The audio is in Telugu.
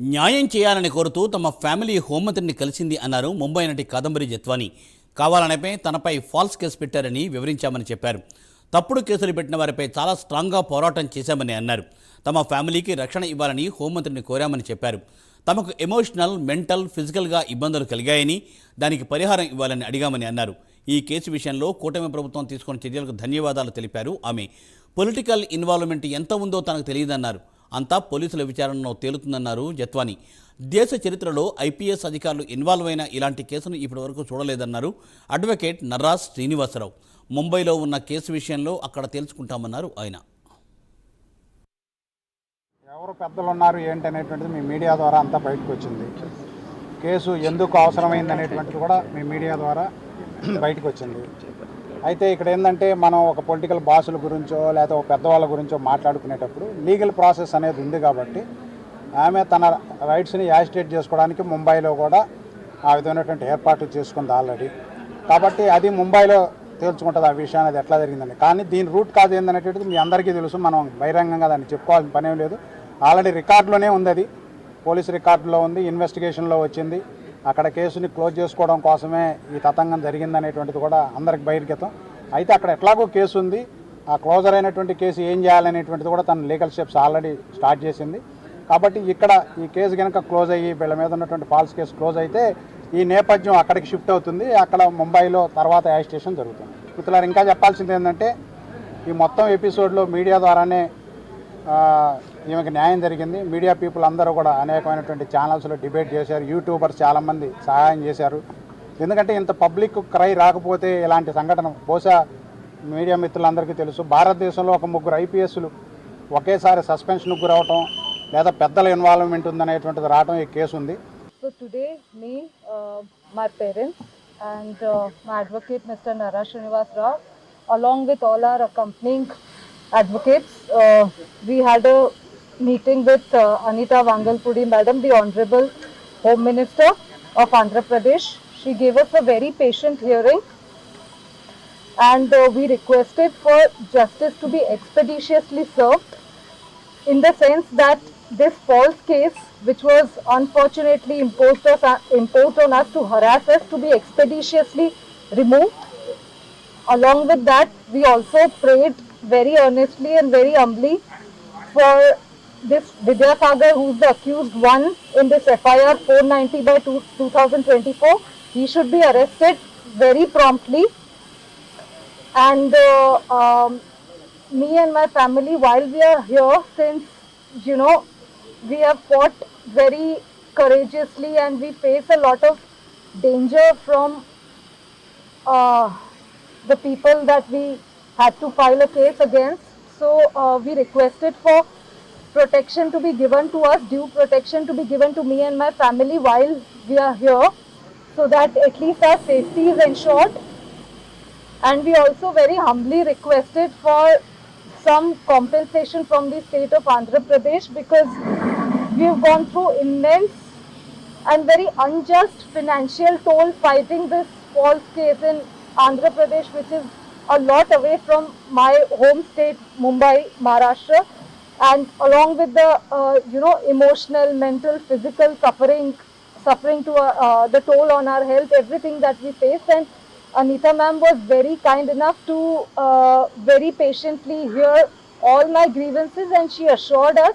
న్యాయం చేయాలని కోరుతూ తమ ఫ్యామిలీ హోంమంత్రిని కలిసింది అన్నారు ముంబై నటి కాదంబరి జత్వాని. కావాలనేపై తనపై ఫాల్స్ కేసు పెట్టారని వివరించామని చెప్పారు. తప్పుడు కేసులు పెట్టిన వారిపై చాలా స్ట్రాంగ్గా పోరాటం చేశామని అన్నారు. తమ ఫ్యామిలీకి రక్షణ ఇవ్వాలని హోంమంత్రిని కోరామని చెప్పారు. తమకు ఎమోషనల్ మెంటల్ ఫిజికల్గా ఇబ్బందులు కలిగాయని దానికి పరిహారం ఇవ్వాలని అడిగామని అన్నారు. ఈ కేసు విషయంలో కూటమి ప్రభుత్వం తీసుకున్న చర్యలకు ధన్యవాదాలు తెలిపారు ఆమె. పొలిటికల్ ఇన్వాల్వ్మెంట్ ఎంత ఉందో తనకు తెలియదన్నారు. అంతా పోలీసుల విచారణలో తేలుతుందన్నారు జత్వాని. దేశ చరిత్రలో ఐపీఎస్ అధికారులు ఇన్వాల్వ్ అయిన ఇలాంటి కేసును ఇప్పటివరకు చూడలేదన్నారు అడ్వకేట్ నర్రాజ్ శ్రీనివాసరావు. ముంబైలో ఉన్న కేసు విషయంలో అక్కడ తేల్చుకుంటామన్నారు ఆయన. ఎవరు పెద్దలు ఉన్నారు ఏంటి అనేటువంటిది మీ మీడియా ద్వారా అంతా బయటకు వచ్చింది. కేసు ఎందుకు అవసరమైంది అనేటువంటిది కూడా మీ మీడియా ద్వారా బయటకు వచ్చింది. అయితే ఇక్కడ ఏంటంటే మనం ఒక పొలిటికల్ బాసుల గురించో లేకపోతే ఒక పెద్దవాళ్ళ గురించో మాట్లాడుకునేటప్పుడు లీగల్ ప్రాసెస్ అనేది ఉంది కాబట్టి ఆమె తన రైట్స్ని యాజిటేట్ చేసుకోవడానికి ముంబైలో కూడా ఆ విధమైనటువంటి ఏర్పాట్లు చేసుకుంది ఆల్రెడీ. కాబట్టి అది ముంబైలో తేల్చుకుంటుంది ఆ విషయం అనేది ఎట్లా జరిగిందని కానీ దీని రూట్ కాదు ఏందనేటువంటిది మీ అందరికీ తెలుసు మనం బహిరంగంగా దాన్ని చెప్పుకోవాల్సిన పనేం లేదు. ఆల్రెడీ రికార్డులోనే ఉంది అది. పోలీస్ రికార్డులో ఉంది ఇన్వెస్టిగేషన్లో వచ్చింది. అక్కడ కేసుని క్లోజ్ చేసుకోవడం కోసమే ఈ తతంగం జరిగిందనేటువంటిది కూడా అందరికి బహిర్గతం. అయితే అక్కడ ఎట్లాగో కేసు ఉంది ఆ క్లోజర్ అయినటువంటి కేసు ఏం చేయాలనేటువంటిది కూడా తన లీగల్ స్టెప్స్ ఆల్రెడీ స్టార్ట్ చేసింది. కాబట్టి ఇక్కడ ఈ కేసు కనుక క్లోజ్ అయ్యి వీళ్ళ మీద ఉన్నటువంటి ఫాల్స్ కేసు క్లోజ్ అయితే ఈ నేపథ్యం అక్కడికి షిఫ్ట్ అవుతుంది. అక్కడ ముంబైలో తర్వాత యాజిటేషన్ జరుగుతుంది. మిత్రులారు ఇంకా చెప్పాల్సింది ఏంటంటే ఈ మొత్తం ఎపిసోడ్లో మీడియా ద్వారానే ఈమెకి న్యాయం జరిగింది. మీడియా పీపుల్ అందరూ కూడా అనేకమైనటువంటి ఛానల్స్లో డిబేట్ చేశారు. యూట్యూబర్స్ చాలామంది సహాయం చేశారు. ఎందుకంటే ఇంత పబ్లిక్ క్రై రాకపోతే ఇలాంటి సంఘటన బహుశా మీడియా మిత్రులందరికీ తెలుసు. భారతదేశంలో ఒక ముగ్గురు ఐపీఎస్లు ఒకేసారి సస్పెన్షన్కు గురవటం లేదా పెద్దల ఇన్వాల్వ్మెంట్ ఉందనేటువంటిది రావటం ఈ కేసు ఉంది. So today me my parents and and uh, advocate mister advocate, Mr. Nara Srinivas Rao, along with all our accompanying meeting with uh, Anita Vangalpudi, Madam, the Honorable Home Minister of Andhra Pradesh. She gave us a very patient hearing and uh, we requested for justice to be expeditiously served in the sense that this false case, which was unfortunately imposed, us, imposed on us to harass us, to be expeditiously removed. Along with that, we also prayed very earnestly and very humbly for this Vidya Vidyasagar, who is the accused one in this FIR 490 by 2, 2024. He should be arrested very promptly. And uh, um, me and my family, while we are here, since you know we have fought very courageously and we face a lot of danger from uh, the people that we had to file a case against. So uh, we requested for protection to be given to us, due protection to be given to me and my family while we are here, so that at least our safety is ensured. And we also very humbly requested for some compensation from the state of Andhra Pradesh because we have gone through immense and very unjust financial toll fighting this false case in Andhra Pradesh, which is a lot away from my home state, Mumbai, Maharashtra, and along with the uh, you know emotional, mental, physical suffering, suffering to uh, uh, the toll on our health, everything that we face, and Anita ma'am was very kind enough to uh, very patiently hear all my grievances, and she assured us